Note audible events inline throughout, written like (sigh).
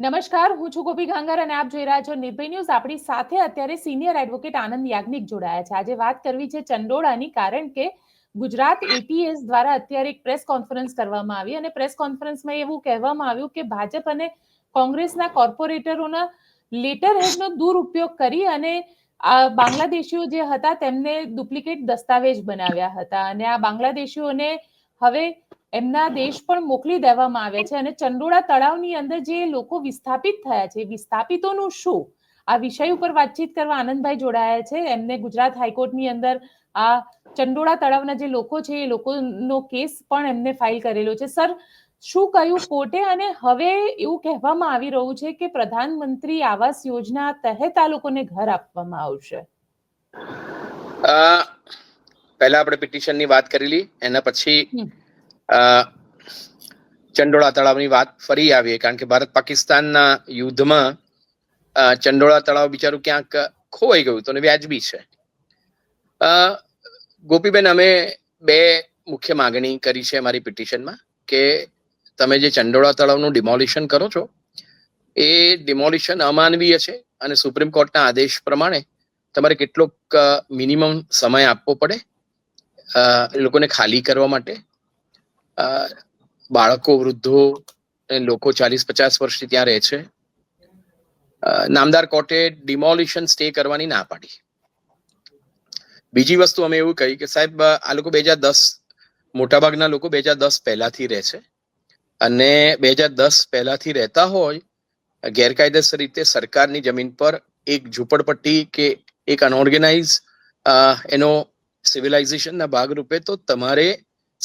નમસ્કાર, હું છું ગોપી ગાંગર અને આપ જોઈ રહ્યા છો નિર્ભય ન્યૂઝ. આપણી સાથે અત્યારે સિનિયર એડવોકેટ આનંદ યાજ્ઞિક જોડાયા છે. આજે વાત કરવી છે ચંડોળાની, કારણ કે ગુજરાત એટીએસ દ્વારા અત્યારે એક પ્રેસ કોન્ફરન્સ કરવામાં આવી અને પ્રેસ કોન્ફરન્સમાં એવું કહેવામાં આવ્યું કે ભાજપ અને કોંગ્રેસના કોર્પોરેટરોના લેટર હેડનો દુરુપયોગ કરી અને આ બાંગ્લાદેશીઓ જે હતા તેમને ડુપ્લિકેટ દસ્તાવેજ બનાવ્યા હતા. અને આ બાંગ્લાદેશીઓને હવે એમના દેશ પણ મોકલી દેવામાં આવે છે અને ચંડોળા તળાવની અંદર જે લોકો વિસ્થાપિત થયા છે વિસ્થાપિતોનું શું? આ વિષય ઉપર વાતચીત કરવા આનંદભાઈ જોડાયા છે. એમને ગુજરાત હાઈકોર્ટની અંદર આ ચંડોળા તળાવના જે લોકો છે એ લોકોનો કેસ પણ એમને ફાઇલ કરેલો છે. સર શું કહ્યું કોર્ટે? અને હવે એવું કહેવામાં આવી રહ્યું છે કે પ્રધાનમંત્રી આવાસ યોજના તહેત આ લોકોને ઘર આપવામાં આવશે. પહેલા આપણે પિટિશનની વાત કરેલી એના પછી ચંડોળા તળાવની વાત ફરી આવીએ, કારણ કે ભારત પાકિસ્તાનના યુદ્ધમાં ચંડોળા તળાવ બિચારું ક્યાંક ખોવાઈ ગયું તો વ્યાજબી છે. ગોપીબેન, અમે બે મુખ્ય માગણી કરી છે અમારી પિટિશનમાં કે તમે જે ચંડોળા તળાવનું ડિમોલિશન કરો છો, એ ડિમોલિશન અમાનવીય છે અને સુપ્રીમ કોર્ટના આદેશ પ્રમાણે તમારે કેટલોક મિનિમમ સમય આપવો પડે એ લોકોને ખાલી કરવા માટે બાળકો, વૃદ્ધો લોકો ચાલીસ પચાસ વર્ષથી ત્યાં રહે છે. નામદાર કોર્ટે ડિમોલિશન સ્ટે કરવાની ના પાડી. બીજી વસ્તુ અમે એવું કહી કે સાહેબ, આ લોકો બે હજાર દસ, મોટાભાગના લોકો બે હજાર દસ પહેલાથી રહે છે. અને બે હજાર દસ પહેલાથી રહેતા હોય, ગેરકાયદેસર રીતે સરકારની જમીન પર એક ઝૂંપડપટ્ટી કે એક અનઓર્ગેનાઇઝ એનો સિવિલાઇઝેશનના ભાગરૂપે તો તમારે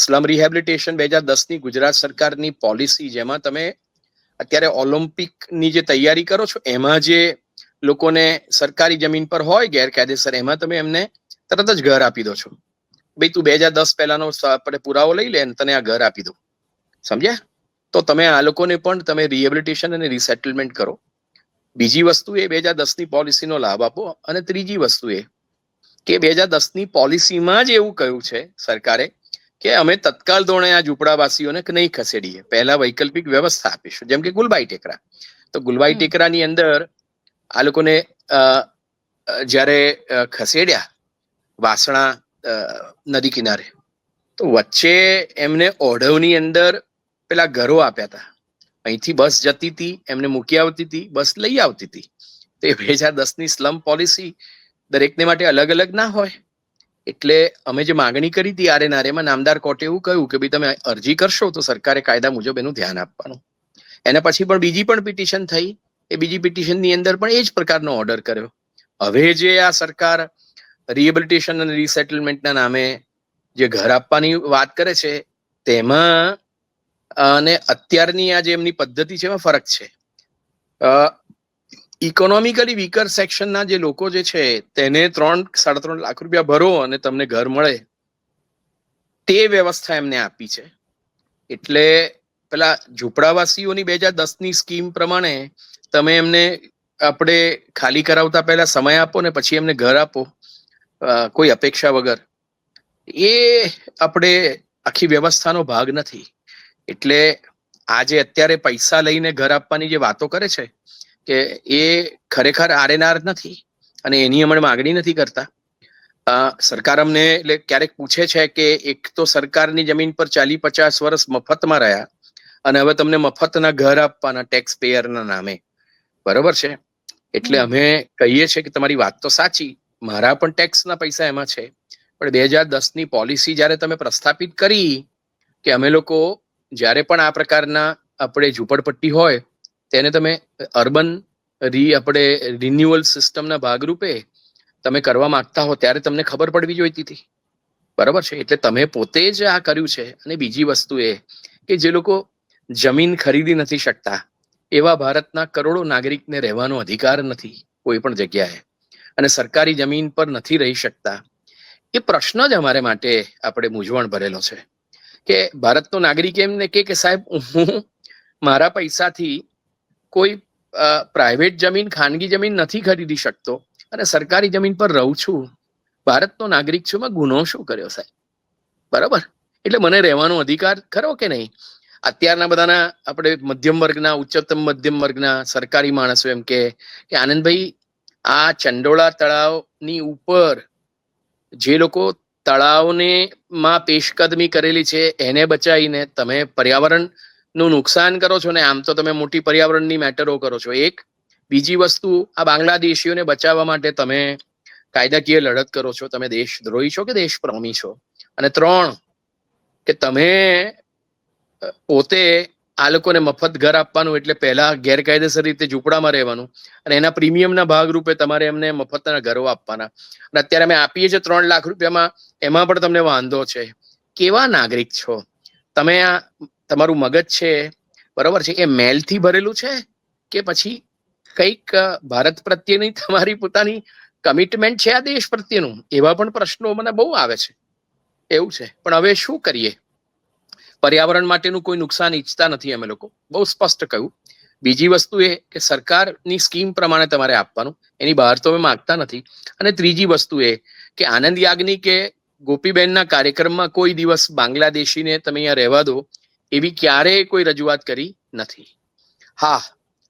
સ્લમ રિહેબિલિટેશન બે હજાર દસની ગુજરાત સરકારની પોલિસી જેમાં તમે અત્યારે ઓલિમ્પિકની જે તૈયારી કરો છો, એમાં જે લોકોને સરકારી જમીન પર હોય ગેરકાયદેસર, એમાં તમે એમને તરત જ ઘર આપી દો છો. ભાઈ, તું બે હજાર દસ પહેલાનો પુરાવો લઈ લે તને આ ઘર આપી દો સમજ્યા? તો તમે આ લોકોને પણ તમે રિહેબિલિટેશન અને રિસેટલમેન્ટ કરો. બીજી વસ્તુ એ બે હજાર દસની પોલિસીનો લાભ આપો અને ત્રીજી વસ્તુ એ કે બે હજાર દસની પોલિસીમાં જ એવું કહ્યું છે સરકારે કે અમે તત્કાલ ધોરણે આ ઝૂંપડાવાસીઓને નહીં ખસેડીએ. પહેલા વૈકલ્પિક વ્યવસ્થા આપીશું. જેમ કે ગુલબાઈ ટેકરા. તો ગુલબાઈ ટેકરાની અંદર આ લોકોને જ્યારે ખસેડ્યા વાસણા નદી કિનારે તો વચ્ચે એમને ઓઢવની અંદર પેલા ઘરો આપ્યા હતા. અહીંથી બસ જતી હતી એમને મૂકી આવતી હતી બસ લઈ આવતી હતી. તો એ બે હજાર દસની સ્લમ પોલિસી દરેકને માટે અલગ અલગ ના હોય. એટલે અમે જે માગણી કરી હતી આરે નારેમાં નામદાર કોર્ટે એવું કહ્યું કે ભાઈ તમે અરજી કરશો તો સરકારે કાયદા મુજબ એનું ધ્યાન આપવાનું. એના પછી પણ બીજી પણ પિટિશન થઈ. એ બીજી પિટિશનની અંદર પણ એ જ પ્રકારનો ઓર્ડર કર્યો. હવે જે આ સરકાર રિહેબિલિટેશન અને રિસેટલમેન્ટના નામે જે ઘર આપવાની વાત કરે છે, તેમાં અને અત્યારની આ જે એમની પદ્ધતિ છે એમાં ફરક છે. ઇકોનોમિકલી વીકર સેક્શનના જે લોકો જે છે, તેને ત્રણ, સાડા ત્રણ લાખ રૂપિયા ભરો અને તમને ઘર મળે. તે વ્યવસ્થા એમને આપી છે. એટલે પેલા ઝૂંપડાવાસીઓની બે હજાર દસની સ્કીમ પ્રમાણે તમે એમને આપણે ખાલી કરાવતા પહેલા સમય આપો ને પછી એમને ઘર આપો કોઈ અપેક્ષા વગર. એ આપણે આખી વ્યવસ્થાનો ભાગ નથી. એટલે આજે અત્યારે પૈસા લઈને ઘર આપવાની જે વાતો કરે છે કે એ ખરેખર આરએનઆર નથી અને એની અમે માગણી નથી કરતા. સરકાર અમને એટલે ક્યારેક પૂછે છે કે એક તો સરકારની જમીન પર ચાલી પચાસ વર્ષ મફતમાં રહ્યા અને હવે તમને મફતના ઘર આપવાના ટેક્સ પેયરના નામે. બરોબર છે? એટલે અમે કહીએ છીએ કે તમારી વાત તો સાચી. મારા પણ ટેક્સના પૈસા એમાં છે. પણ બે હજાર દસની પોલિસી જ્યારે તમે પ્રસ્થાપિત કરી કે અમે લોકો જ્યારે પણ આ પ્રકારના આપણે ઝૂંપડપટ્ટી હોય તેને તમે અર્બન રી આપણે રિન્યુઅલ સિસ્ટમના ભાગરૂપે તમે કરવા માંગતા હો ત્યારે તમને ખબર પડવી જોઈતી હતી બરાબર છે? એટલે તમે પોતે જ આ કર્યું છે અને બીજી વસ્તુ એ કે જે લોકો જમીન ખરીદી નથી શકતા, એવા ભારતના કરોડો નાગરિકને રહેવાનો અધિકાર નથી કોઈ પણ જગ્યાએ. અને સરકારી જમીન પર નથી રહી શકતા. એ પ્રશ્ન જ અમારે માટે આપણે મૂંઝવણ ભરેલો છે. કે ભારતનો નાગરિક એમને કે સાહેબ, હું મારા પૈસાથી કોઈ પ્રાઇવેટ જમીન, ખાનગી જમીન નથી ખરીદી શકતો અને સરકારી જમીન પર રહું છું, ભારતનો નાગરિક છું મેં ગુનો શું કર્યો સાહેબ? બરાબર? એટલે મને રહેવાનો અધિકાર ખરો કે નહીં? અત્યારના બધાના આપણે મધ્યમ વર્ગના, ઉચ્ચતમ મધ્યમ વર્ગના સરકારી માણસો એમ કે આનંદભાઈ, આ ચંડોળા તળાવની ઉપર જે લોકો તળાવને માં પેશકદમી કરેલી છે, એને બચાવીને તમે પર્યાવરણનું નુકસાન કરો છો ને, આમ તો તમે મોટી પર્યાવરણની મેટરો કરો છો. એક, બીજી વસ્તુ, આ બાંગ્લાદેશીઓને બચાવવા માટે તમે કાયદાકીય લડત કરો છો. તમે દેશદ્રોહી છો કે દેશપ્રેમી છો? અને ત્રણ, કે તમે પોતે આ લોકોને મફત ઘર આપવાનું એટલે પહેલા ગેરકાયદેસર રીતે ઝૂંપડામાં રહેવાનું અને એના પ્રીમિયમના ભાગ રૂપે તમારે એમને મફતના ઘરો આપવાના. અને અત્યારે અમે આપીએ છીએ ત્રણ લાખ રૂપિયામાં, એમાં પણ તમને વાંધો છે. કેવા નાગરિક છો? તમે આ તમારું મગજ છે, બરોબર છે? એ મેલથી ભરેલું છે કે પછી કંઈક ભારત પ્રત્યેની તમારી પોતાની કમિટમેન્ટ છે આ દેશ પ્રત્યેનું? એવા પણ પ્રશ્નો મને બહુ આવે છે. એવું છે. પણ હવે શું કરીએ? પર્યાવરણ માટેનું કોઈ નુકસાન ઈચ્છતા નથી અમે લોકો. બહુ સ્પષ્ટ કહ્યું. બીજી વસ્તુ એ કે સરકારની સ્કીમ પ્રમાણે તમારે આપવાનું. એની બહાર તો અમે માગતા નથી. અને ત્રીજી વસ્તુ એ કે આનંદ યાજ્ઞિક કે ગોપીબેનના કાર્યક્રમમાં કોઈ દિવસ બાંગ્લાદેશીને તમે અહીંયા રહેવા દો એવી ક્યારેય કોઈ રજૂઆત કરી નથી. હા,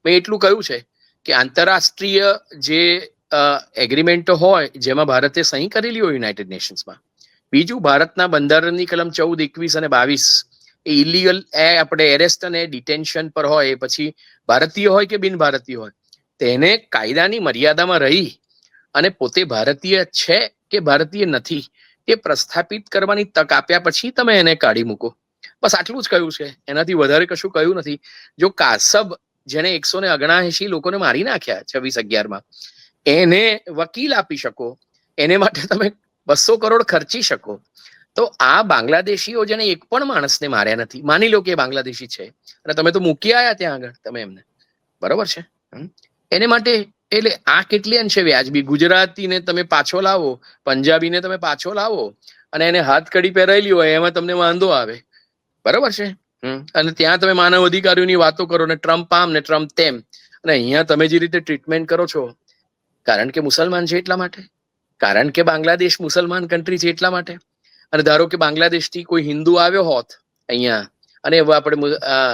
મેં એટલું કહ્યું છે કે આંતરરાષ્ટ્રીય જે એગ્રીમેન્ટો હોય, જેમાં ભારતે સહી કરેલી હોય યુનાઇટેડ નેશન્સમાં બીજું ભારતના બંધારણની કલમ ચૌદ, એકવીસ અને બાવીસ, એ ઇલીગલ એ આપણે એરેસ્ટ અને ડિટેન્શન પર હોય, એ પછી ભારતીય હોય કે બિન ભારતીય હોય, તેને કાયદાની મર્યાદામાં રહી અને પોતે ભારતીય છે કે ભારતીય નથી એ પ્રસ્થાપિત કરવાની તક આપ્યા પછી તમે એને કાઢી મૂકો. બસ આટલું જ કહ્યું છે. એનાથી વધારે કશું કહ્યું નથી. જો કાસબ જેને એકસો ને ઓગણાએંશી લોકોને મારી નાખ્યા છવ્વીસ અગિયારમાં, એને વકીલ આપી શકો, એને માટે તમે બસો કરોડ ખર્ચી શકો, તો આ બાંગ્લાદેશીઓ જેને એક પણ માણસને માર્યા નથી, માની લો કે બાંગ્લાદેશી છે, અને તમે તો મૂકી આવ્યા ત્યાં આગળ, તમે એમને. બરોબર છે? એને માટે એટલે આ કેટલી અંશે વ્યાજબી? ગુજરાતીને તમે પાછો લાવો, પંજાબીને તમે પાછો લાવો, અને એને હાથ કડી પહેરાયેલી હોય એમાં તમને વાંધો આવે. બરોબર છે? અને ત્યાં તમે માનવ અધિકારીઓની વાતો કરો ને ટ્રમ્પ આમ ને ટ્રમ્પ તેમ. અને અહીંયા તમે જે રીતે ટ્રીટમેન્ટ કરો છો, કારણ કે મુસલમાન છે એટલા માટે? કારણ કે બાંગ્લાદેશ મુસલમાન કન્ટ્રી છે એટલા માટે? અને ધારો કે બાંગ્લાદેશથી કોઈ હિન્દુ આવ્યો હોત અહીંયા, અને આપણે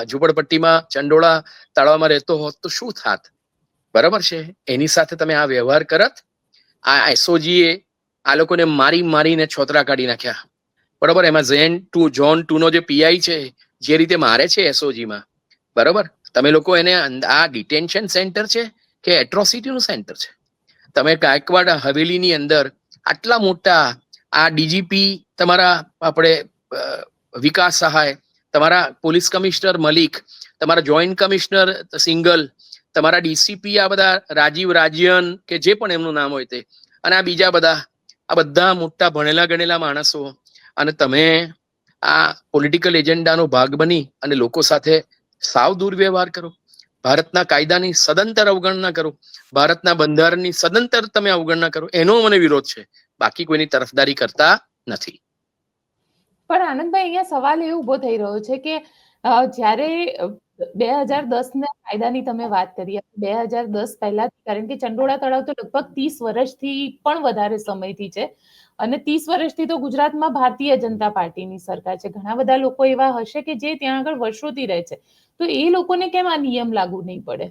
ઝૂંપડપટ્ટીમાં ચંડોળા તળાવમાં રહેતો હોત તો શું થાત? બરાબર છે? એની સાથે તમે આ વ્યવહાર કરત, આ એસઓજી એ આ લોકોને મારી મારીને છોતરા કાઢી નાખ્યા. બરાબર? એમાં ઝેન ટુ જોન ટુ નો જે પીઆઈ છે, જે રીતે મારે છે એસઓજી માં બરાબર? તમે લોકો એને આ ડિટેન્શન સેન્ટર છે કે એટ્રોસિટી નું સેન્ટર છે? તમે કાયકવાડ હવેલીની અંદર આટલા મોટા આ ડીજીપી તમારા આપણે વિકાસ સહાય, તમારા પોલીસ કમિશનર મલિક, તમારા જોઈન્ટ કમિશનર સિંગલ, તમારા ડીસીપી આ બધા રાજીવ રાજ્યન કે જે પણ એમનું નામ હોય તે, અને આ બીજા બધા, આ બધા મોટા ભણેલા ગણેલા માણસો અને તમે આ પોલિટિકલ એજન્ડાનો ભાગ બની અને લોકો સાથે સાવ દુર્વ્યવહાર કરો. ભારતના કાયદાની સદંતર અવગણના કરો. ભારતના બંધારણની સદંતર તમે અવગણના કરો. એનો મને વિરોધ છે. બાકી કોઈની તરફદારી કરતા નથી. પણ આનંદભાઈ, અહીંયા સવાલ એ ઊભો થઈ રહ્યો છે કે જ્યારે બે હજાર દસ ના કાયદાની તમે વાત કરી બે હજાર દસ પહેલા કારણ કે ચંડોળા તળાવ તો લગભગ ત્રીસ વર્ષથી પણ વધારે સમયથી છે. અને ત્રીસ વર્ષથી તો ગુજરાતમાં ભારતીય જનતા પાર્ટીની સરકાર છે. ઘણા બધા લોકો એવા હશે કે જે ત્યાં આગળ વર્ષોથી રહે છે. તો એ લોકોને કેમ આ નિયમ લાગુ નહીં પડે?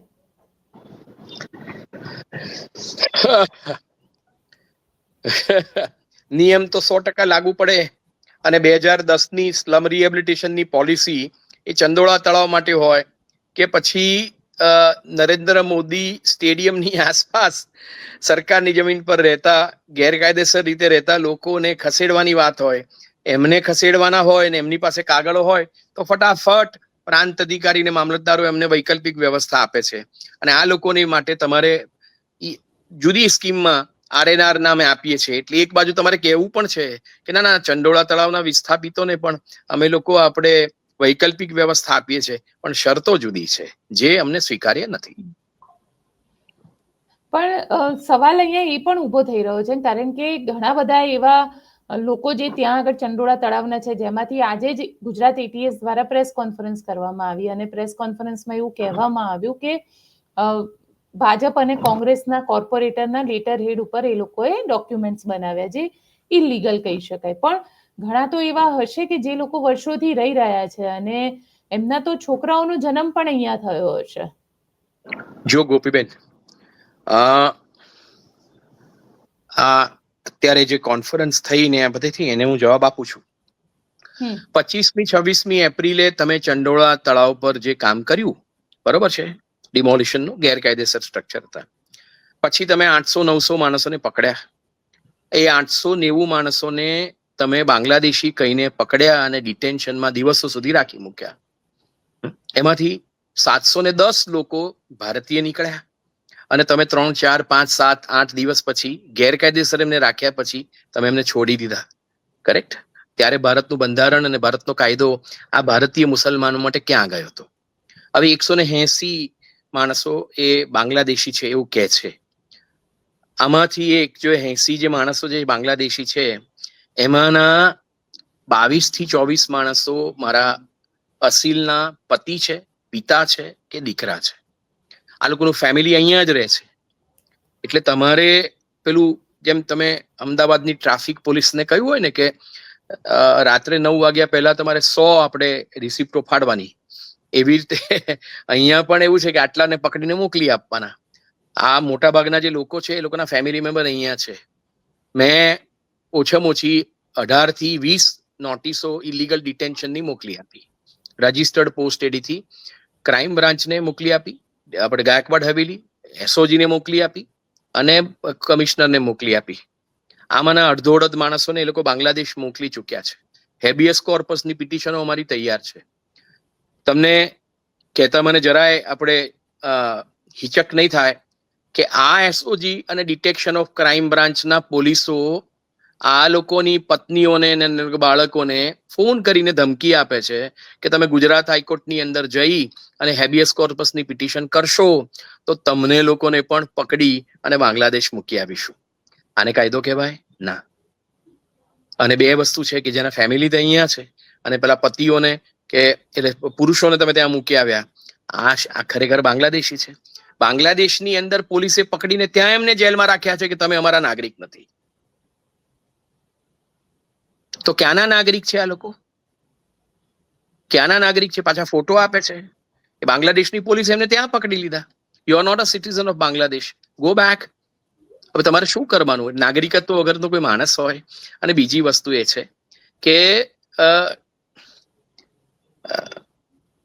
નિયમ તો સો ટકા લાગુ પડે. અને બે હજાર દસની સ્લમ રિહેબિલિટેશનની પોલિસી એ ચંદોળા તળાવ માટે હોય કે પછી નરેન્દ્ર મોદી સ્ટેડિયમની આસપાસ સરકારની જમીન પર રહેતા, ગેરકાયદેસર રીતે રહેતા લોકોને ખસેડવાની વાત હોય, એમને ખસેડવાના હોય ને એમની પાસે કાગળો હોય, તો ફટાફટ પ્રાંત અધિકારીને મામલતદારો એમને વૈકલ્પિક વ્યવસ્થા આપે છે. અને આ લોકોને માટે તમારે જુદી સ્કીમમાં આરએનઆર નામે આપીએ છીએ. એટલે એક બાજુ તમારે કહેવું પણ છે કે ના ના ચંડોળા તળાવના વિસ્થાપિતોને પણ અમે લોકો આપણે વૈકલ્પિક વ્યવસ્થા આપીએ છીએ, પણ શરતો જુદી છે, જે અમને સ્વીકાર્ય નથી. પણ સવાલ અહીંયા એ પણ ઊભો થઈ રહ્યો છે, કારણ કે ઘણા બધા એવા લોકો જે ત્યાં આગળ ચંડોળા તળાવના છે, જેમાંથી આજે જ ગુજરાત એટીએસ દ્વારા પ્રેસ કોન્ફરન્સ કરવામાં આવી અને પ્રેસ કોન્ફરન્સમાં એવું કહેવામાં આવ્યું કે ભાજપ અને કોંગ્રેસના કોર્પોરેટરના લેટર હેડ ઉપર એ લોકોએ ડોક્યુમેન્ટ્સ બનાવ્યા, જે ઇલીગલ કહી શકાય. પણ ઘણા તો એવા હશે કે જે લોકો વર્ષોથી રહી રહ્યા છે અને એમના તો છોકરાઓનો જન્મ પણ અહીંયા થયો હશે. જો ગોપીબેન આ અત્યારે જે કોન્ફરન્સ થઈ ને આ બધેથી એને હું જવાબ આપું છું. પચીસમી છવ્વીસમી એપ્રિલે તમે ચંડોળા તળાવ પર જે કામ કર્યું બરોબર છે? ડિમોલિશનનું ગેરકાયદેસર સ્ટ્રક્ચર હતા. પછી તમે આઠસો નવસો માણસોને પકડ્યા. એ આઠસો નેવું માણસોને તમે બાંગ્લાદેશી કહીને પકડ્યા અને ડિટેન્શનમાં દિવસો સુધી રાખી મૂક્યા. એમાંથી સાતસો ને દસ લોકો ભારતીય નીકળ્યા. અને તમે ત્રણ, ચાર, પાંચ, સાત, આઠ દિવસ પછી ગેરકાયદેસર એમને રાખ્યા પછી તમે એમને છોડી દીધા. કરેક્ટ ત્યારે ભારતનું બંધારણ અને ભારતનો કાયદો આ ભારતીય મુસલમાનો માટે ક્યાં ગયો હતો? હવે એકસો ને એસી માણસો એ બાંગ્લાદેશી છે એવું કે છે. આમાંથી એક જો એસી જે માણસો જે બાંગ્લાદેશી છે એમાંના બાવીસથી ચોવીસ માણસો મારા અસીલના પતિ છે, પિતા છે કે દીકરા છે. આ લોકોનું ફેમિલી અહીંયા જ રહે છે. એટલે તમારે પેલું જેમ તમે અમદાવાદની ટ્રાફિક પોલીસને કહ્યું હોય ને કે રાત્રે નવ વાગ્યા પહેલા તમારે સો આપણે રિસિપ્ટો ફાડવાની એવી રીતે (laughs) અહીંયા પણ એવું છે કે આટલાને પકડીને મોકલી આપવાના. આ મોટા ભાગના જે લોકો છે એ લોકોના ફેમિલી મેમ્બર અહીંયા છે. મેં ઓછામાં ઓછી અઢારથી વીસ નોટિસો ઇલીગલ ડિટેન્શનની મોકલી આપી. રજિસ્ટર્ડ પોસ્ટ એડીથી ક્રાઇમ બ્રાન્ચને મોકલી આપી. આપણે ગાયકવાડ હવેલી, એસઓજીને મોકલી આપી અને કમિશનરને મોકલી આપી. આમાંના અડધો અડધ માણસોને એ લોકો બાંગ્લાદેશ મોકલી ચૂક્યા છે. હેબિયસ કોર્પસની પિટિશનો અમારી તૈયાર છે. તમને કહેતા મને જરાય આપણે હિચક નહીં થાય કે આ એસઓજી અને ડિટેક્શન ઓફ ક્રાઇમ બ્રાન્ચના પોલીસો આ લોકોની પત્નીઓને બાળકોને ફોન કરીને ધમકી આપે છે કે તમે ગુજરાત હાઈકોર્ટની અંદર જઈ અને હેબિયસ કોર્પસની પિટિશન કરશો, તો તમને લોકોને પણ પકડી અને બાંગ્લાદેશ મૂકી આવીશું આને કાયદો કહેવાય? ના. અને બે વસ્તુ છે કે જેના ફેમિલી તો અહીંયા છે. અને પેલા પતિઓને કે એટલે પુરુષોને તમે ત્યાં મૂકી આવ્યા. આ આ ખરેખર બાંગ્લાદેશી છે. બાંગ્લાદેશની અંદર પોલીસે પકડીને ત્યાં એમને જેલમાં રાખ્યા છે કે તમે અમારા નાગરિક નથી. તો ક્યાંના નાગરિક છે આ લોકો? ક્યાંના નાગરિક છે? પાછા ફોટો આપે છે? એ બાંગ્લાદેશની પોલીસ એમને ત્યાં પકડી લીધા. You are not a citizen of Bangladesh go back હવે તમારે શું કરવાનું? નાગરિકત્વ વગરનો કોઈ માણસ હોય. અને બીજી વસ્તુ એ છે કે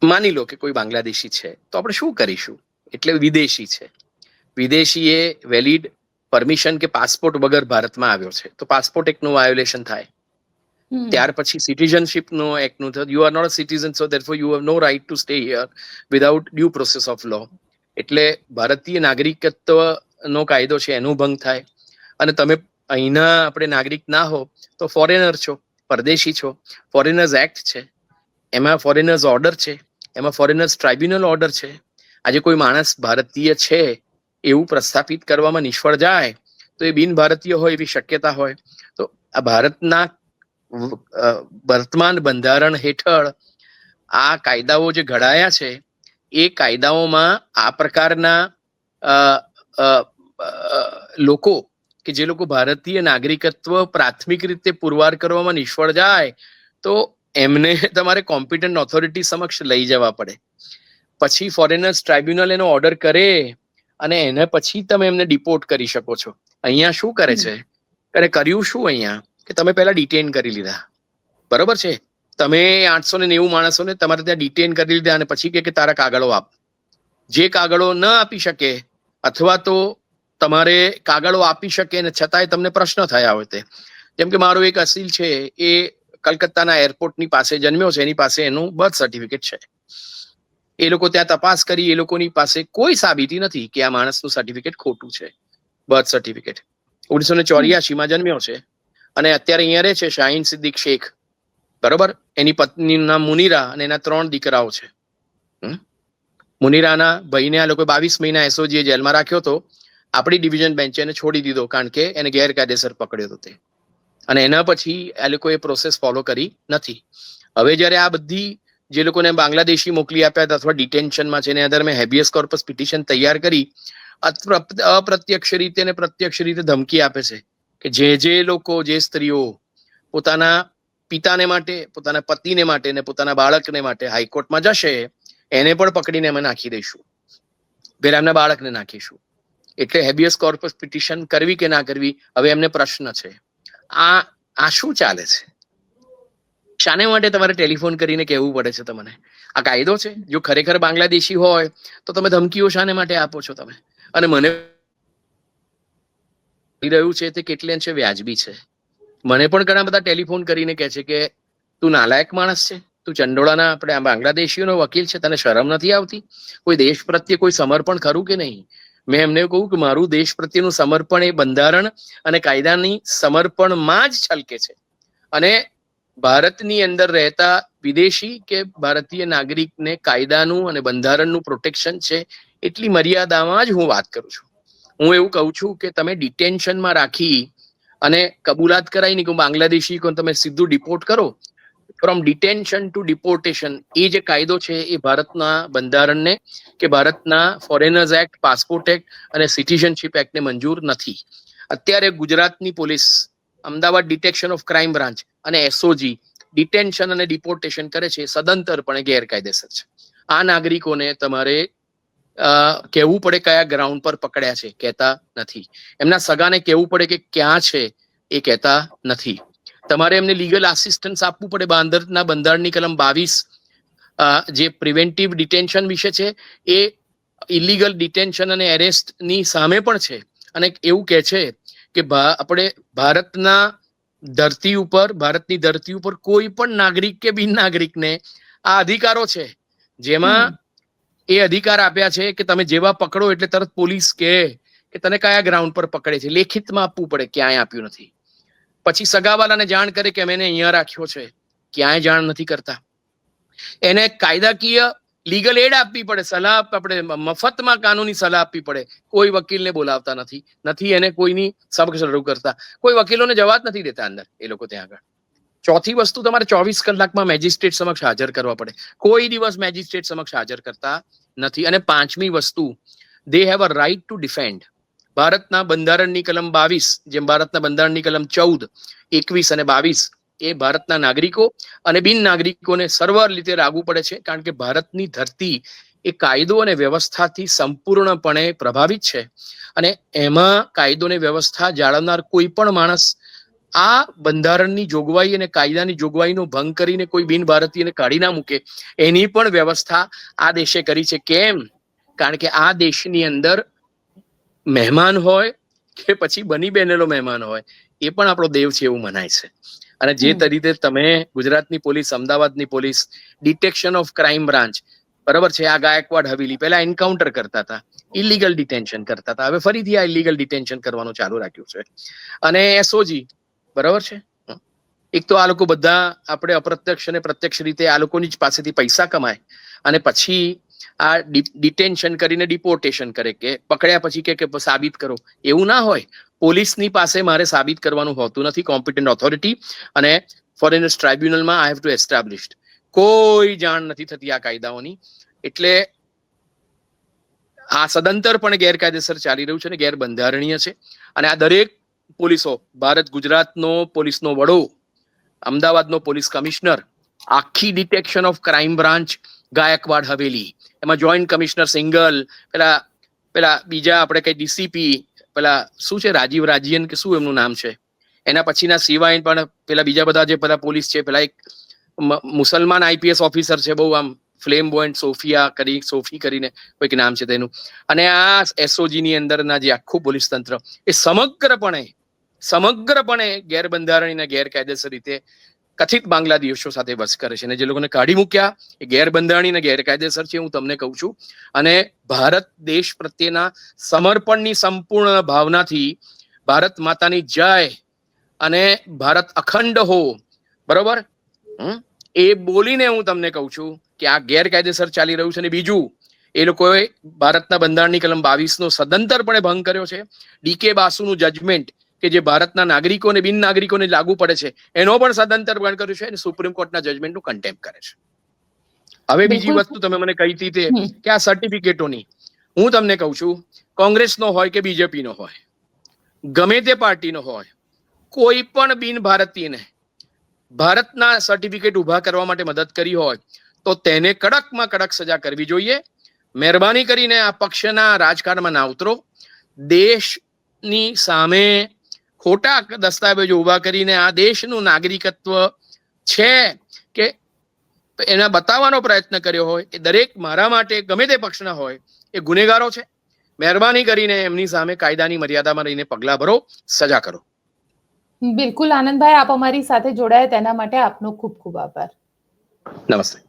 માની લો કે કોઈ બાંગ્લાદેશી છે, તો આપણે શું કરીશું? એટલે વિદેશી છે. વિદેશી એ વેલિડ પરમિશન કે પાસપોર્ટ વગર ભારતમાં આવ્યો છે. તો પાસપોર્ટ એકનું વાયોલેશન થાય. ત્યાર પછી સિટીઝનશીપ નો એક્ટનું થયું. You are not a citizen so therefore you have no right to stay here without due process of law એટલે ભારતીય નાગરિકત્વ નો કાયદો છે, એનો ભંગ થાય. અને તમે અહીંના આપણે નાગરિક ના હો, તો ફોરેનર છો, પરદેશી છો. ફોરેનર્સ એક્ટ છે. એમાં ફોરેનર્સ ઓર્ડર છે. એમાં ફોરેનર્સ ટ્રાઇબ્યુનલ ઓર્ડર છે. આજે કોઈ માણસ ભારતીય છે, એવું પ્રસ્થાપિત કરવામાં નિષ્ફળ જાય, તો એ બિન ભારતીય હોય એવી શક્યતા હોય. તો આ ભારતના વર્તમાન બંધારણ હેઠળ આ કાયદાઓ જે ઘડાયા છે એ કાયદાઓમાં આ પ્રકારના લોકો કે જે લોકો ભારતીય નાગરિકત્વ પ્રાથમિક રીતે પુરવાર કરવામાં નિષ્ફળ જાય તો એમને તમારે કોમ્પિટન્ટ ઓથોરિટી સમક્ષ લઈ જવા પડે. પછી ફોરેનર્સ ટ્રાઇબ્યુનલ એનો ઓર્ડર કરે અને એને પછી તમે એમને ડિપોર્ટ કરી શકો છો. અહીંયા શું કરે છે? અને કર્યું શું અહીંયા? કે તમે પહેલા ડિટેન કરી લીધા. બરોબર છે? તમે આઠસો ને નેવું માણસોને તમારે ત્યાં ડિટેન કરી લીધા અને પછી કે તારા કાગળો આપ. જે કાગળો ન આપી શકે અથવા તો તમારે કાગળો આપી શકે ને છતાંય તમને પ્રશ્ન થયા હોય તે. જેમ કે મારો એક અસીલ છે, એ કલકત્તાના એરપોર્ટની પાસે જન્મ્યો છે, એની પાસે એનું બર્થ સર્ટિફિકેટ છે. એ લોકો ત્યાં તપાસ કરી, એ લોકોની પાસે કોઈ સાબિતી નથી કે આ માણસનું સર્ટિફિકેટ ખોટું છે. બર્થ સર્ટિફિકેટ ઓગણીસો ને ચોર્યાસીમાં જન્મ્યો છે. અને અત્યારે અહીંયા રહે છે શાહીન સિદ્દીક શેખ. બરોબર? એની પત્નીનું નામ મુનિરા અને એના ત્રણ દીકરાઓ છે. મુનિરાના ભાઈને આ લોકો બાવીસ મહિના એસઓજીએ જેલમાં રાખ્યો હતો. આપણી ડિવિઝન બેન્ચે એને છોડી દીધો કારણ કે એને ગેરકાયદેસર પકડ્યો હતો તે. અને એના પછી આ લોકોએ પ્રોસેસ ફોલો કરી નથી. હવે જ્યારે આ બધી જે લોકોને બાંગ્લાદેશી મોકલી આપ્યા હતા અથવા ડિટેન્શનમાં છે, એને આધારે મેં હેબિયસ કોર્પસ પિટિશન તૈયાર કરી અપ્રત્યક્ષ રીતે અને પ્રત્યક્ષ રીતે ધમકી આપે છે. કે જે જે લોકો, જે સ્ત્રીઓ પોતાના પિતાને માટે, પોતાના પતિને માટે ને પોતાના બાળકને માટે હાઈકોર્ટમાં જશે, એને પણ પકડીને અમે નાખી દઈશું. પહેલા બાળકને નાખીશું. એટલે હેબિયસ કોર્પસ પિટિશન કરવી કે ના કરવી, હવે એમને પ્રશ્ન છે. આ આ શું ચાલે છે? શાને માટે તમારે ટેલિફોન કરીને કહેવું પડે છે તમને. આ કાયદો છે? જો ખરેખર બાંગ્લાદેશી હોય, તો તમે ધમકીઓ શાને માટે આપો છો તમે? અને મને રહ્યું છે તે કેટલે અંશે વ્યાજબી છે? મને પણ ઘણા બધા ટેલિફોન કરીને કહે છે કે, તું નાલાયક માણસ છે. તું ચંડોળાના, આપણે બાંગ્લાદેશીઓનો વકીલ છે. તને શરમ નથી આવતી? કોઈ દેશ પ્રત્યે કોઈ સમર્પણ ખરું કે નહીં? મેં એમને કહ્યું કે, મારું દેશ પ્રત્યેનું સમર્પણ એ બંધારણ અને કાયદાની સમર્પણમાં જ છલકે છે. અને ભારતની અંદર રહેતા વિદેશી કે ભારતીય નાગરિકને કાયદાનું અને બંધારણનું પ્રોટેક્શન છે, એટલી મર્યાદામાં જ હું વાત કરું છું. હું એવું કહું છું કે તમે ડિટેન્શનમાં રાખી અને કબૂલાત કરાવી નહીં કે બાંગ્લાદેશી કોણ તમે સીધું ડિપોર્ટ કરો. ફ્રોમ ડિટેન્શન ટુ ડિપોર્ટેશન એ જે કાયદો છે એ ભારતના બંધારણને કે ભારતના ફોરેનર્સ એક્ટ પાસપોર્ટ એક્ટ અને સિટીઝનશીપ એક્ટને મંજૂર નથી. અત્યારે ગુજરાતની police, Ahmedabad detection of crime branch અને એસઓજી ડિટેન્શન અને ડિપોર્ટેશન કરે છે સદંતરપણે ગેરકાયદેસર છે. આ નાગરિકોને તમારે કહેવું પડે કયા ગ્રાઉન્ડ પર પકડ્યા છે, કહેતા નથી. એમના સગાને કહેવું પડે કે ક્યાં છે, એ કહેતા નથી. તમારે એમને લીગલ આસિસ્ટન્સ આપવું પડે બાંદરના બંધારણની કલમ બાવીસ જે પ્રિવેન્ટિવ ડિટેન્શન વિશે છે, એ ઇલીગલ ડિટેન્શન અને એરેસ્ટની સામે પણ છે. અને એવું કહે છે કે આપણે ભારતના ધરતી ઉપર, ભારતની ધરતી ઉપર કોઈ પણ નાગરિક કે બિન નાગરિકને આ અધિકારો છે, જેમાં એ અધિકાર આપ્યા છે કે તમે જેવા પકડો એટલે તરત પોલીસ કહે કે તને કયા ગ્રાઉન્ડ પર પકડે છે? લેખિતમાં આપવું પડે, ક્યાંય આપ્યું નથી. પછી સગાવાલાને જાણ કરે કે અમે અહીંયા રાખ્યો છે. ક્યાંય જાણ નથી કરતા. એને કાયદાકીય લીગલ એડ આપવી પડે, સલાહ આપણે મફતમાં કાનૂની સલાહ આપવી પડે. કોઈ વકીલને બોલાવતા નથી. નથી એને કોઈની સબક શરૂ કરતા. કોઈ વકીલોને જવા જ નથી દેતા અંદર, એ લોકો ત્યાં આગળ. ચોથી વસ્તુ તમારે ચોવીસ કલાકમાં મેજિસ્ટ્રેટ સમક્ષ હાજર કરવા પડે. કોઈ દિવસ મેજિસ્ટ્રેટ સમક્ષ હાજર કરતા નથી. અને પાંચમી વસ્તુ they have a right to defend ભારતના બંધારણની કલમ બાવીસ, જેમ ભારતના બંધારણની કલમ ચૌદ, એકવીસ અને બાવીસ, એ ભારતના નાગરિકો અને બિન નાગરિકોને સર્વ રીતે લાગુ પડે છે. કારણ કે ભારતની ધરતી એ કાયદો અને વ્યવસ્થાથી સંપૂર્ણપણે પ્રભાવિત છે. અને એમાં કાયદો અને વ્યવસ્થા જાળવનાર કોઈ પણ માણસ આ બંધારણની જોગવાઈ અને કાયદાની જોગવાઈનો ભંગ કરીને કોઈ બિન ભારતીયને કાઢી ના મૂકે એની પણ વ્યવસ્થા આ દેશે કરી છે. કેમ? કારણ કે આ દેશની અંદર મહેમાન હોય કે પછી બની બેનેલો મહેમાન હોય એ પણ આપણો દેવ છે એવું મનાય છે. અને જે તરીકે તમે ગુજરાતની પોલીસ અમદાવાદની police detection of crime branch બરાબર છે આ ગાયકવાડ હવેલી પહેલા એન્કાઉન્ટર કરતા હતા ઇલીગલ ડિટેન્શન કરતા હતા. હવે ફરીથી આ ઇલીગલ ડિટેન્શન કરવાનું ચાલુ રાખ્યું છે. અને એસઓજી બરાબર છે? એક તો આ લોકો બધા આપણે અપ્રત્યક્ષ અને પ્રત્યક્ષ રીતે આ લોકોની જ પાસેથી પૈસા કમાય અને પછી આ ડિટેન્શન કરીને ડિપોર્ટેશન કરે કે પકડ્યા પછી કે સાબિત કરો. એવું ના હોય. પોલીસની પાસે મારે સાબિત કરવાનું હોતું નથી, કોમ્પિટન્ટ ઓથોરિટી અને ફોરેનર્સ ટ્રાઇબ્યુનલમાં આઈ હેવ ટુ એસ્ટાબ્લિશ્ડ. કોઈ જાણ નથી થતી આ કાયદાઓની. એટલે આ સદંતર પણ ગેરકાયદેસર ચાલી રહ્યું છે અને ગેરબંધારણીય છે. અને આ દરેક પોલીસો. ભારત ગુજરાતનો પોલીસનો વડો, અમદાવાદનો પોલીસ કમિશનર, આખી detection of crime branch Gaikwad Haveli. એમાં જોઈન્ટ કમિશનર સિંગલ પેલા પેલા બીજા આપણે કઈ ડીસીપી પેલા શું છે, રાજીવ રાજીયન કે શું એમનું નામ છે? એના પછીના સિવાય પણ પેલા બીજા બધા જે પેલા પોલીસ છે, પેલા એક મુસલમાન આઈપીએસ ઓફિસર છે, બહુ આમ ફ્લેમ બોયન્ટ સોફિયા કરી, સોફી કરીને કોઈક નામ છે તેનું. અને આ એસઓજી ની અંદરના જે આખું પોલીસ તંત્ર, એ સમગ્રપણે સમગ્રપણે ગેરબંધારણીને ગેરકાયદેસર રીતે કથિત બાંગ્લાદેશો સાથે વસ કરે છે. અને જે લોકોને કાઢી મૂક્યા, એ ગેરબંધારણી અને ગેરકાયદેસર છે હું તમને કહું છું. અને ભારત દેશ પ્રત્યેના સમર્પણની સંપૂર્ણ ભાવનાથી ભારત માતાની જય અને ભારત અખંડ હો. બરોબર? એ બોલીને હું તમને કહું છું કે આ ગેરકાયદેસર ચાલી રહ્યું છે. અને બીજું, એ લોકોએ ભારતના બંધારણની કલમ બાવીસ નો સદંતરપણે ભંગ કર્યો છે. ડીકે બાસુનું જજમેન્ટ કે જે ભારતના નાગરિકોને બિન નાગરિકોને લાગુ પડે છે એનો પણ સદંતર ભંગ કર્યું છે અને સુપ્રીમ કોર્ટના જજમેન્ટનું કન્ટેમ્પ કરે છે. હવે બીજી વસ્તુ તમે મને કહી હતી તે કે આ સર્ટિફિકેટોની હું તમને કહું છું કોંગ્રેસનો હોય કે બીજેપીનો હોય ગમે તે પાર્ટીનો હોય કોઈ પણ બિન ભારતીયને ભારતના સર્ટિફિકેટ ઊભા કરવા માટે મદદ કરી હોય તો તેને કડકમાં કડક સજા કરવી જોઈએ. મહેરબાની કરીને આ પક્ષના રાજકારણમાં ના ઉતરો. દેશની સામે ખોટા દસ્તાવેજો ઊભા કરીને આ દેશનું નાગરિકત્વ છે કે એના બતાવવાનો પ્રયત્ન કર્યો હોય એ દરેક મારા માટે ગમે તે પક્ષના હોય એ ગુનેગારો છે. મહેરબાની કરીને એમની સામે કાયદાની મર્યાદામાં રહીને પગલાં ભરો સજા કરો. બિલકુલ આનંદભાઈ આપ અમારી સાથે જોડાયા તેના માટે આપનો ખૂબ ખૂબ આભાર. નમસ્તે.